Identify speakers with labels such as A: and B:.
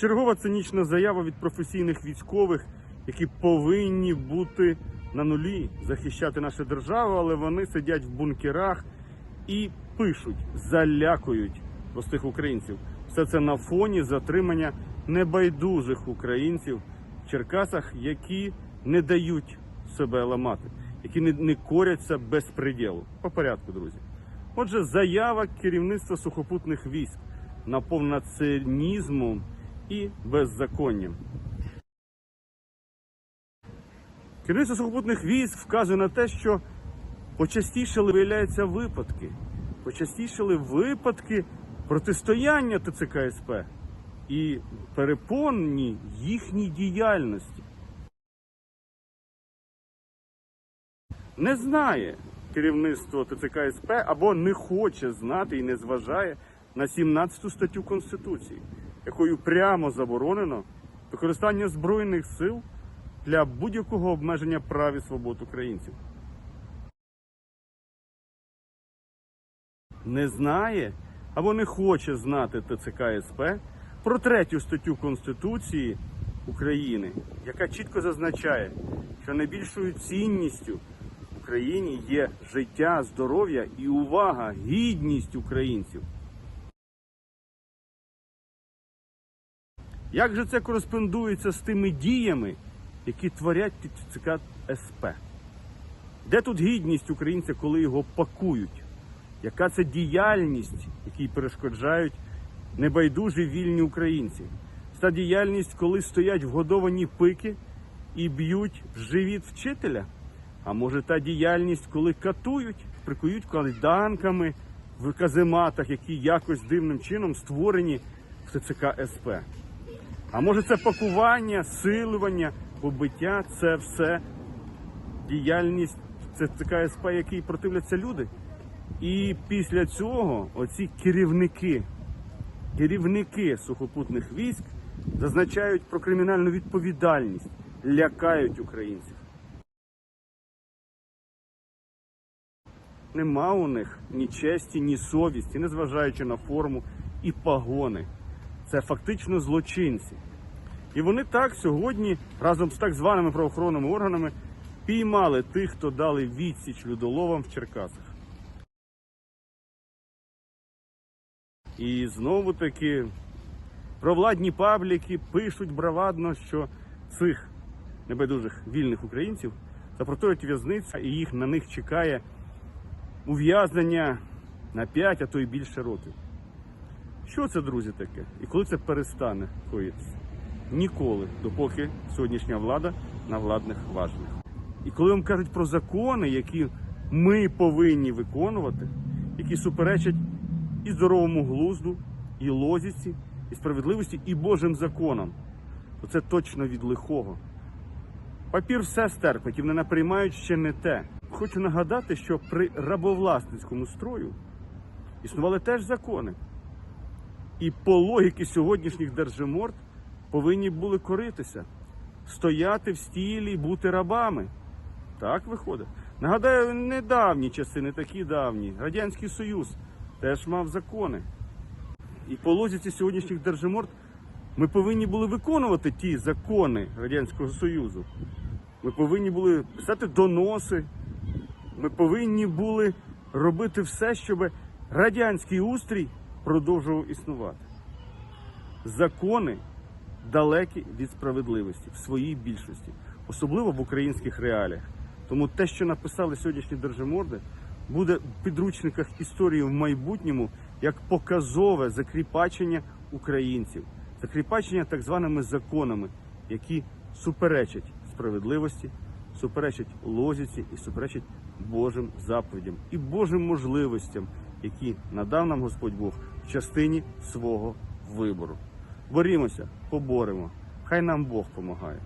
A: Чергова цинічна заява від професійних військових, які повинні бути на нулі, захищати нашу державу, але вони сидять в бункерах і пишуть, залякують простих українців. Все це на фоні затримання небайдужих українців в Черкасах, які не дають себе ламати, які не, не коряться без приділу. По порядку, друзі. Отже, заява керівництва сухопутних військ наповнена цинізмом і беззаконням. Керівництво сухопутних військ вказує на те, що почастішали виявляються випадки. Почастішали випадки протистояння ТЦК СП і перепонні їхній діяльності. Не знає керівництво ТЦК СП або не хоче знати і не зважає на 17 статтю Конституції, якою прямо заборонено використання збройних сил для будь-якого обмеження прав і свобод українців. Не знає або не хоче знати ТЦК СП про третю статтю Конституції України, яка чітко зазначає, що найбільшою цінністю в Україні є життя, здоров'я і увага, гідність українців. Як же це кореспондується з тими діями, які творять ТЦК СП? Де тут гідність українця, коли його пакують? Яка це діяльність, якій перешкоджають небайдужі вільні українці? Це діяльність, коли стоять вгодовані пики і б'ють в живіт вчителя? А може та діяльність, коли катують, прикують кайданками в казематах, які якось дивним чином створені в ТЦК СП? А може це пакування, силування, побиття це все діяльність це ЦК СП, якій противляться люди. І після цього оці керівники, керівники сухопутних військ зазначають про кримінальну відповідальність, лякають українців. Нема у них ні честі, ні совісті, незважаючи на форму і пагони. Це фактично злочинці. І вони так сьогодні разом з так званими правоохоронними органами піймали тих, хто дали відсіч людоловам в Черкасах. І знову таки провладні пабліки пишуть бравадно, що цих небайдужих вільних українців запроторять у в'язницю, і їх на них чекає ув'язнення на 5, а то й більше років. Що це, друзі, таке? І коли це перестане коїтися? Ніколи, допоки сьогоднішня влада на владних важелях. І коли вам кажуть про закони, які ми повинні виконувати, які суперечать і здоровому глузду, і лозіці, і справедливості, і Божим законам, то це точно від лихого. Папір все стерпить і вони наприймають ще не те. Хочу нагадати, що при рабовласницькому строю існували теж закони. І по логіки сьогоднішніх держиморд повинні були коритися, стояти в стілі бути рабами. Так виходить. Нагадаю, недавні часи, не такі давні. Радянський Союз теж мав закони. І по логіці сьогоднішніх держиморд ми повинні були виконувати ті закони Радянського Союзу. Ми повинні були писати доноси. Ми повинні були робити все, щоб радянський устрій продовжував існувати. Закони далекі від справедливості в своїй більшості, особливо в українських реаліях. Тому те, що написали сьогоднішні держиморди, буде в підручниках історії в майбутньому як показове закріпачення українців, закріпачення так званими законами, які суперечать справедливості, суперечать лозіці і суперечать Божим заповідям і Божим можливостям, які надав нам Господь Бог в частині свого вибору. Борімося, поборемо. Хай нам Бог помагає.